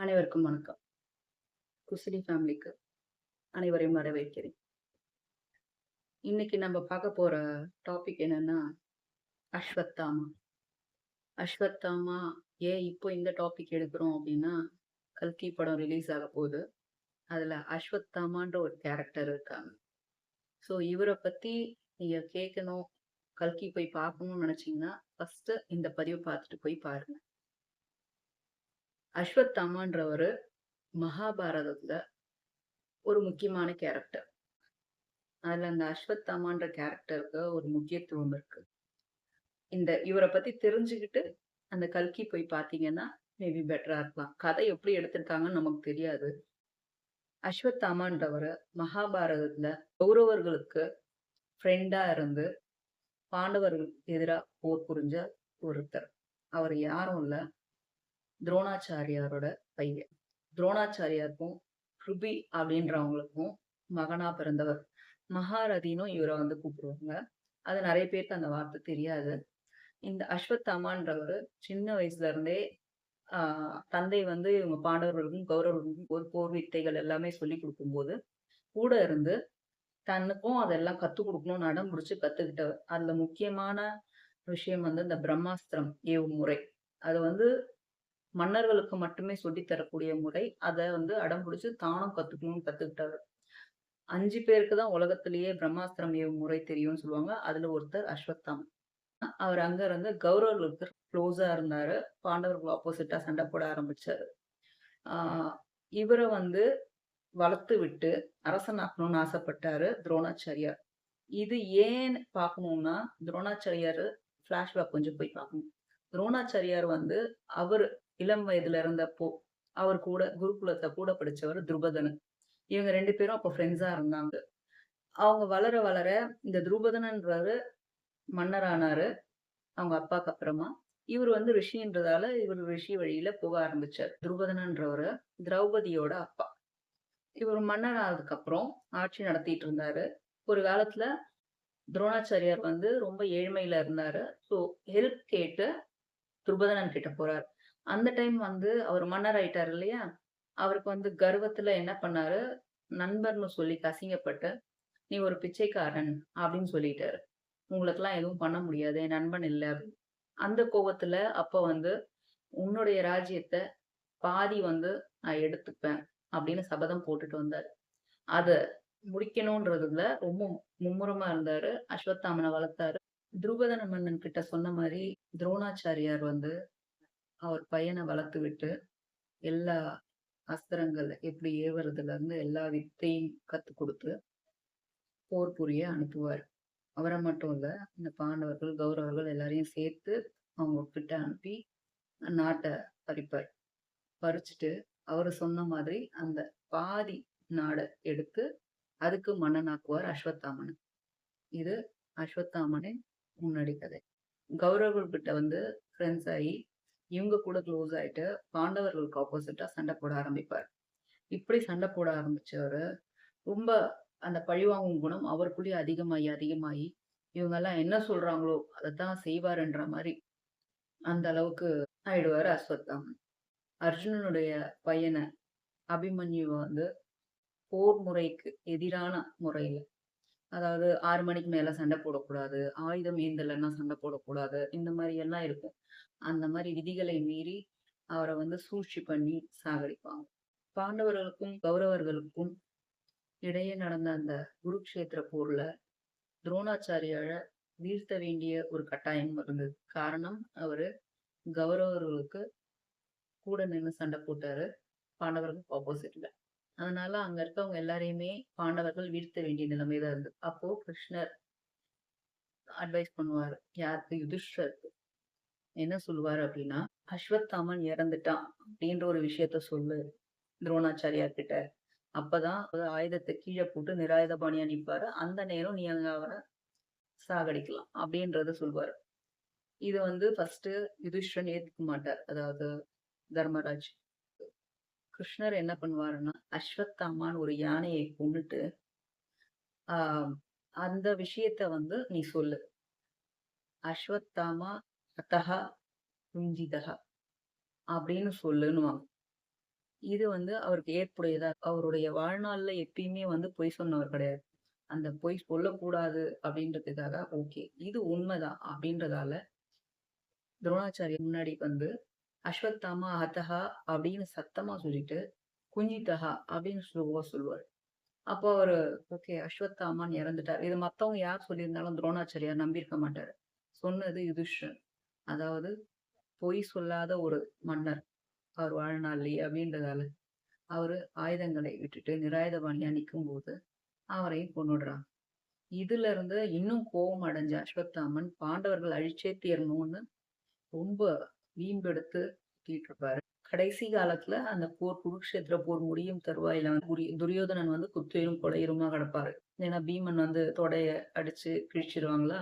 அனைவருக்கும் வணக்கம். குசிலி ஃபேமிலிக்கு அனைவரையும் வரவேற்கிறேன். இன்னைக்கு நம்ம பார்க்க போற டாபிக் என்னன்னா, அஸ்வத்தாமா. அஸ்வத்தாமா ஏன் இப்போ இந்த டாபிக் எடுக்கிறோம் அப்படின்னா, கல்கி படம் ரிலீஸ் ஆக போகுது. அதுல அஸ்வத்தாமான்ற ஒரு கேரக்டர் இருக்காங்க. ஸோ இவரை பத்தி நீங்க கேட்கணும், கல்கி போய் பார்க்கணும்னு நினைச்சீங்கன்னா, ஃபர்ஸ்ட் இந்த பதிவை பார்த்துட்டு போய் பாருங்க. அஸ்வத்தாமான்றவர் மகாபாரதத்தில் ஒரு முக்கியமான கேரக்டர். அதில் அந்த அஸ்வத்தாமான்ற கேரக்டருக்கு ஒரு முக்கியத்துவம் இருக்கு. இந்த இவரை பற்றி தெரிஞ்சுக்கிட்டு, அந்த கல்கி போய் பார்த்தீங்கன்னா, மேபி பெட்டராக இருக்கலாம். கதை எப்படி எடுத்திருக்காங்கன்னு நமக்கு தெரியாது. அஸ்வத்தாமான்றவர் மகாபாரதத்தில் கௌரவர்களுக்கு ஃப்ரெண்டாக இருந்து, பாண்டவர்களுக்கு எதிராக போர் புரிஞ்ச ஒருத்தர். அவர் யாரும் இல்லை துரோணாச்சாரியாரோட பையன். துரோணாச்சாரியாருக்கும், ருபி அப்படின்றவங்களுக்கும் மகனா பிறந்தவர். மகாரதினும் இவரை வந்து கூப்பிடுவாங்க. அது நிறைய பேருக்கு அந்த வார்த்தை தெரியாது. இந்த அஸ்வத்தாமான்றவர் சின்ன வயசுல இருந்தே தந்தை வந்து இவங்க பாண்டவர்களுக்கும், கௌரவர்களுக்கும் ஒரு போர் வித்தைகள் எல்லாமே சொல்லிக் கொடுக்கும்போது கூட இருந்து தன்னுக்கும் அதெல்லாம் கத்துக் கொடுக்கணும் அடம் முடிச்சு கத்துக்கிட்டவர். அதுல முக்கியமான விஷயம் வந்து இந்த பிரம்மாஸ்திரம் ஏவு முறை. அது வந்து மன்னர்களுக்கு மட்டுமே சொல்லி தரக்கூடிய முறை. அதை வந்து அடம் பிடிச்சி தானும் கத்துக்கணும்னு கத்துக்கிட்டாரு அஞ்சு பேருக்கு தான் உலகத்திலேயே பிரம்மாஸ்திரம் ஏவும் முறை தெரியும்னு சொல்லுவாங்க. அதுல ஒருத்தர் அஸ்வத்தாம் அவர் அங்க இருந்து கௌரவர்களுக்கு க்ளோஸா இருந்தாரு. பாண்டவர்கள் ஆப்போசிட்டா சண்டை போட ஆரம்பிச்சாரு. ஆஹ் இவரை வந்து வளர்த்து விட்டு அரசனாக்கணும்னு ஆசைப்பட்டாரு துரோணாச்சாரியார். இது ஏன் பார்க்கணும்னா, துரோணாச்சாரியார் ஃபிளாஷ்பேக் கொஞ்சம் போய் பார்க்கணும். துரோணாச்சாரியார் வந்து அவர் இளம் வயதுல இருந்தப்போ, அவர் கூட குருகுலத்தை கூட படிச்சவர் துருபதனன். இவங்க ரெண்டு பேரும் அப்போ ஃப்ரெண்ட்ஸா இருந்தாங்க. அவங்க வளர வளர இந்த துருபதனன்றவரு மன்னரானாரு. அவங்க அப்பாக்கு அப்புறமா. இவர் வந்து ரிஷின்றதால, இவர் ரிஷி வழியில போக ஆரம்பிச்சார் துருபதனன்றவரு திரௌபதியோட அப்பா. இவர் மன்னர் ஆனதுக்கு அப்புறம் ஆட்சி நடத்திட்டு இருந்தாரு. ஒரு காலத்துல துரோணாச்சாரியார் வந்து ரொம்ப ஏழ்மையில இருந்தாரு. ஸோ ஹெல்ப் கேட்டு துருபதனன் கிட்ட போறாரு. அந்த டைம் வந்து அவர் மன்னர் ஆயிட்டார் இல்லையா? அவருக்கு வந்து கர்வத்துல என்ன பண்ணாரு, நண்பர்னு சொல்லி அசிங்கப்பட்டு, "நீ ஒரு பிச்சைக்காரன்" அப்படின்னு சொல்லிட்டாரு. "உங்களுக்கெல்லாம் எதுவும் பண்ண முடியாது. என் நண்பன் இல்லை அப்படின்னு. அந்த கோபத்துல அப்ப வந்து, "உன்னுடைய ராஜ்யத்தை பாதி வந்து நான் எடுத்துப்பேன்" அப்படின்னு சபதம் போட்டுட்டு வந்தாரு. அதை முடிக்கணும்ன்றதுல ரொம்ப மும்முரமா இருந்தாரு. அஸ்வத்தாமனை வளர்த்தாரு. துருபதன மன்னன் கிட்ட சொன்ன மாதிரி துரோணாச்சாரியார் வந்து அவர் பையனை வளர்த்து விட்டு, எல்லா அஸ்திரங்கள் எப்படி ஏவுறதுல இருந்து எல்லா வித்தையும் கத்து கொடுத்து போர் புரிய அனுப்புவார் அவரை மட்டும் இல்ல, இந்த பாண்டவர்கள், கௌரவர்கள் எல்லாரையும் சேர்த்து அவங்க கிட்ட அனுப்பி நாட்டை பறிப்பார். பறிச்சுட்டு, அவர் சொன்ன மாதிரி அந்த பாதி நாடை எடுத்து, அதுக்கு மன்னனாக்குவார் அஸ்வத்தாமன் இது அஸ்வத்தாமனின் முன்னாடி கதை. கௌரவர்கள் கிட்ட வந்து ஃப்ரெண்ட்ஸ் ஆகி இவங்க கூட க்ளோஸ் ஆயிட்டு, பாண்டவர்களுக்கு ஆப்போசிட்டா சண்டை போட ஆரம்பிப்பார். இப்படி சண்டை போட ஆரம்பிச்சவரு, ரொம்ப அந்த பழிவாங்கும் குணம் அவருக்குள்ளேயே அதிகமாயி, அதிகமாயி, இவங்கெல்லாம் என்ன சொல்றாங்களோ, அதைத்தான் செய்வாருன்ற மாதிரி அந்த அளவுக்கு ஆயிடுவாரு அஸ்வத்தாமன். அர்ஜுனனுடைய பையனை அபிமன்யு வந்து போர் முறைக்கு எதிரான முறையில, அதாவது ஆறு மணிக்கு மேல சண்டை போடக்கூடாது, ஆயுதம் ஏந்தலன்னா சண்டை போடக்கூடாது, இந்த மாதிரி எல்லாம் இருக்கும். அந்த மாதிரி விதிகளை மீறி, அவரை வந்து சூழ்ச்சி பண்ணி சாகடிப்பாங்க. பாண்டவர்களுக்கும், கௌரவர்களுக்கும் இடையே நடந்த அந்த குருக்ஷேத்திர போர்ல, துரோணாச்சாரியால வீழ்த்த வேண்டிய ஒரு கட்டாயம் இருந்தது. காரணம், அவரு கௌரவர்களுக்கு கூட நின்று சண்டை போட்டாரு. பாண்டவர்களுக்கு ஆப்போசிட்ல. அதனால அங்க இருக்கவங்க எல்லாரையுமே பாண்டவர்கள் வீழ்த்த வேண்டிய நிலைமை தான் இருந்தது. அப்போ கிருஷ்ணர் அட்வைஸ் பண்ணுவாரு. யாருக்கு? யுதிஷ்டருக்கு. என்ன சொல்லுவாரு அப்படின்னா, "அஸ்வத்தாமன் இறந்துட்டான்" அப்படின்ற ஒரு விஷயத்த சொல்லு துரோணாச்சாரியார் கிட்ட. அப்பதான் ஆயுதத்தை கீழே போட்டு நிராயுதபாணியா நிற்பாரு அந்த நேரம் நீ அங்க அவரை சாகடிக்கலாம். அப்படின்றத சொல்வாரு. இது வந்து ஃபர்ஸ்ட்டு யுதிஷ்டன் ஏத்துக்க மாட்டார். அதாவது தர்மராஜ். கிருஷ்ணர் என்ன பண்ணுவாருன்னா, அஸ்வத்தாமான்னு ஒரு யானையை கொண்டுட்டு ஆஹ் அந்த விஷயத்த வந்து நீ சொல்லு. அஸ்வத்தாமா அத்தகா குஞ்சிதகா அப்படின்னு சொல்லுன்னுவாங்க. இது வந்து அவருக்கு ஏற்புடையதா அவருடைய வாழ்நாள்ல எப்பயுமே வந்து பொய் சொன்னவர் கிடையாது. அந்த பொய் சொல்லக்கூடாது அப்படின்றதுக்காக, ஓகே இது உண்மைதான் அப்படின்றதால துரோணாச்சாரிய முன்னாடி வந்து, அஸ்வத்தாமா ஹதஹா அப்படின்னு சத்தமா சொல்லிட்டு, குஞ்சிதஹா அப்படின்னு ஸ்லோவா சொல்லுவாரு. அப்போ அவர் ஓகே அஸ்வத்தாமான்னு இறந்துட்டார். இது மத்தவங்க யார் சொல்லியிருந்தாலும் துரோணாச்சாரியார் நம்பியிருக்க மாட்டாரு. சொன்னது யுதிஷ்டிரன். அதாவது பொய் சொல்லாத ஒரு மன்னர். அவர் வாழ்நாளி அப்படின்றதால, அவரு ஆயுதங்களை விட்டுட்டு நிராயுதபாணியா நிக்கும்போது, அவரையும் கொண்டுடுறாங்க இதுல இருந்து இன்னும் கோபம் அடைஞ்ச அஸ்வத்தாமன் பாண்டவர்கள் அழிச்சே தீரணும்னு ரொம்ப வீம்பெடுத்து சுத்திட்டு இருப்பாரு. கடைசி காலத்துல அந்த போர் குருக்ஷேத்திர போர் முடியும் தருவாயில வந்து துரியோதனன் வந்து குத்துயிரும் கொலையுருமா கிடப்பாரு. ஏன்னா பீமன் வந்து தொடைய அடிச்சு கிழிச்சிருவாங்களா?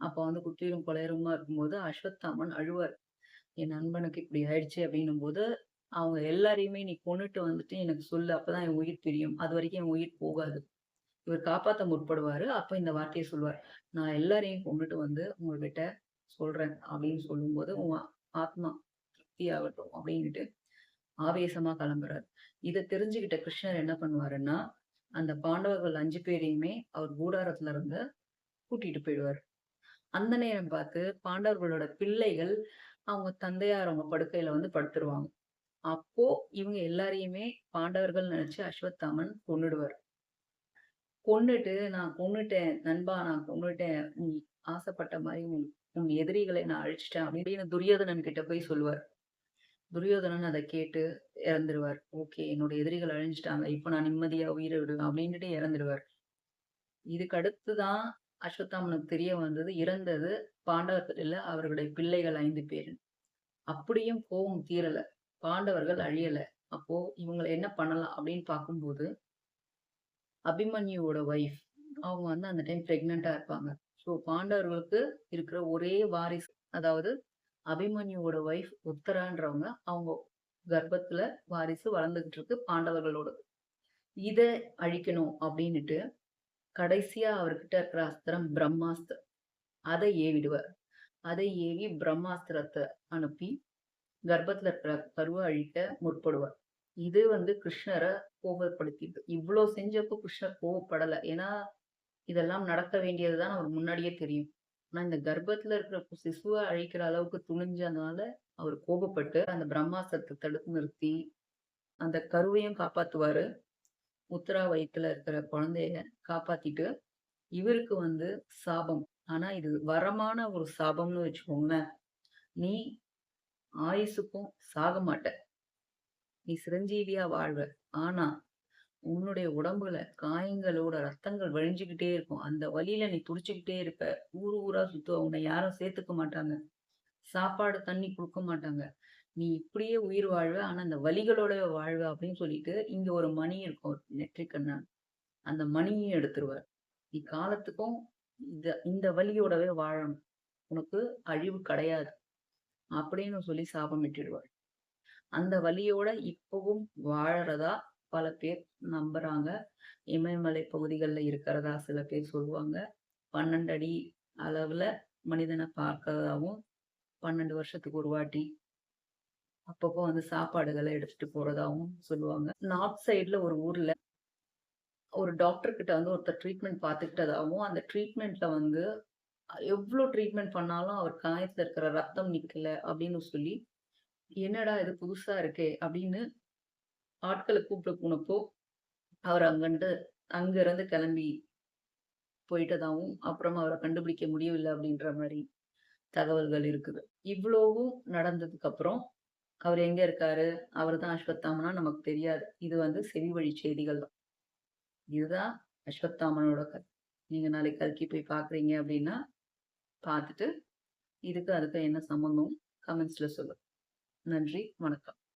அப்ப வந்து குத்துயிரும் கொலையுருமா இருக்கும்போது அஸ்வத்தாமன் அழுவார். என் நண்பனுக்கு இப்படி ஆயிடுச்சு அப்படின்னும் போது அவங்க எல்லாரையுமே நீ கொன்னுட்டு வந்துட்டு எனக்கு சொல்லு. அப்பதான் என் உயிர் பெரியும் அது வரைக்கும் என் உயிர் போகாது. இவர் காப்பாத்த முற்படுவாரு. அப்ப இந்த வார்த்தையை சொல்லுவார். நான் எல்லாரையும் கொண்டுட்டு வந்து உங்ககிட்ட சொல்றேன் அப்படின்னு சொல்லும்போது, உன் ஆத்மா திருப்தியாகட்டும் அப்படின்னுட்டு ஆவேசமா கிளம்புறாரு. இதை தெரிஞ்சுக்கிட்ட கிருஷ்ணர் என்ன பண்ணுவாருன்னா, அந்த பாண்டவர்கள் அஞ்சு பேரையுமே அவர் கூடாரத்துல இருந்து கூட்டிட்டு போயிடுவார் அந்த நேரம் பார்த்து பாண்டவர்களோட பிள்ளைகள் அவங்க தந்தையார் அவங்க படுக்கையில வந்து படுத்துருவாங்க. அப்போ இவங்க எல்லாரையுமே பாண்டவர்கள் நினைச்சு அஸ்வத்தாமன் கொன்னுடுவாரு. கொன்னுட்டு நான் கொன்னுட்டேன் நண்பா நான் கொன்னுட்டேன். நீ ஆசைப்பட்ட மாதிரி உங்களுக்கு உன் எதிரிகளை நான் அழிச்சிட்டேன் அப்படின்னு துரியோதனன் கிட்ட போய் சொல்லுவார். துரியோதனன் அதை கேட்டு இறந்துருவார். ஓகே என்னோட எதிரிகள் அழிஞ்சிட்டாங்க இப்போ நான் நிம்மதியா உயிரை விடுவேன் அப்படின்னுட்டு இறந்துருவார். இதுக்கு அடுத்து தான் அஸ்வத்தாமனுக்கு தெரிய வந்தது இறந்தது பாண்டவர்கள் இல்ல அவர்களுடைய பிள்ளைகள் ஐந்து பேரு. அப்படியும் கோபம் தீரல. பாண்டவர்கள் அழியல. அப்போ இவங்களை என்ன பண்ணலாம் அப்படின்னு பார்க்கும்போது, அபிமன்யுவோட ஒய்ஃப் அவங்க வந்து அந்த டைம் பிரெக்னன்ட்டா இருப்பாங்க. ஸோ பாண்டவர்களுக்கு இருக்கிற ஒரே வாரிசு அதாவது அபிமன்யுவோட ஒய்ஃப் உத்தரான்றவங்க அவங்க கர்ப்பத்துல வாரிசு வளர்ந்துகிட்டு இருக்கு பாண்டவர்களோடது. இதை அழிக்கணும் அப்படின்னுட்டு கடைசியா அவர்கிட்ட இருக்கிற அஸ்திரம் பிரம்மாஸ்திரம். அதை ஏவிடுவார். அதை ஏவி பிரம்மாஸ்திரத்தை அனுப்பி கர்ப்பத்துல இருக்கிற கருவ அழிக்க முற்படுவார். இது வந்து கிருஷ்ணரை கோபப்படுத்திட்டு இவ்வளவு செஞ்சப்போ கிருஷ்ணர் கோபப்படலை ஏன்னா, இதெல்லாம் நடக்க வேண்டியது தான் அவருக்கு முன்னாடியே தெரியும். ஆனா இந்த கர்ப்பத்துல இருக்கிற சிசுவை அழிக்கிற அளவுக்கு துணிஞ்சதுனால அவர் கோபப்பட்டு அந்த பிரம்மாசத்தை தடுத்து நிறுத்தி, அந்த கருவையும் காப்பாத்துவாரு. உத்தரா வயித்துல இருக்கிற குழந்தைய காப்பாத்திட்டு, இவருக்கு வந்து சாபம். ஆனா இது வரமான ஒரு சாபம்னு வச்சுக்கோங்களேன். நீ ஆயுசுக்கும் சாக மாட்ட. நீ சிரஞ்சீவியா வாழ்வ. ஆனா, உன்னுடைய உடம்புல காயங்களோட ரத்தங்கள் வழிஞ்சுக்கிட்டே இருக்கும். அந்த வலியில நீ துடிச்சுக்கிட்டே இருப்ப. ஊர் ஊரா சுத்துவ. உன்னை யாரும் சேர்த்துக்க மாட்டாங்க. சாப்பாடு, தண்ணி கொடுக்க மாட்டாங்க. நீ இப்படியே உயிர் வாழ்வ. ஆனா அந்த வலிகளோடவே வாழ்வ அப்படின்னு சொல்லிட்டு, இங்க ஒரு மணி இருக்கும் நெற்றிக்கண்ணான் அந்த மணியும் எடுத்துருவார். நீ காலத்துக்கும் இந்த இந்த வலியோடவே வாழணும். உனக்கு அழிவு கிடையாது. அப்படின்னு சொல்லி சாபமிட்டுடுவார். அந்த வலியோட இப்பவும் வாழறதா பல பேர் நம்புறாங்க. இமயமலை பகுதிகளில் இருக்கிறதா சில பேர் சொல்லுவாங்க. 12 அடி அளவில் மனிதனை பார்க்கறதாகவும் பன்னெண்டு வருஷத்துக்கு ஒரு வாட்டி அப்பப்போ வந்து சாப்பாடுகளை எடுத்துட்டு போறதாகவும் சொல்லுவாங்க. நார்த் சைடில் ஒரு ஊரில் ஒரு டாக்டர் கிட்ட வந்து ஒருத்தர் ட்ரீட்மெண்ட் பார்த்துக்கிட்டதாகவும் அந்த ட்ரீட்மெண்ட்ல வந்து எவ்வளோ ட்ரீட்மெண்ட் பண்ணாலும் அவர் காயத்தில் இருக்கிற ரத்தம் நிற்கல அப்படின்னு சொல்லி, என்னடா இது புதுசா இருக்கே அப்படின்னு ஆட்களை கூப்பிட போனப்போ, அவர் அங்கருந்து அங்கிருந்து கிளம்பி போயிட்டதாகவும் அப்புறம் அவரை கண்டுபிடிக்க முடியவில்லை அப்படின்ற மாதிரி தகவல்கள் இருக்குது. இவ்வளவும் நடந்ததுக்கு அப்புறம், அவர் எங்க இருக்காரு? அவர் தான் அஸ்வத்தாமனா நமக்கு தெரியாது. இது வந்து செவி வழி செய்திகள் தான். இதுதான் அஸ்வத்தாமனோட கதை. நீங்க நாளைக்கு கல்கி போய் பார்க்குறீங்க அப்படின்னா, பார்த்துட்டு, இதுக்கு அதுக்கு என்ன சம்மந்தம் கமெண்ட்ஸ்ல சொல்லுங்க. நன்றி, வணக்கம்.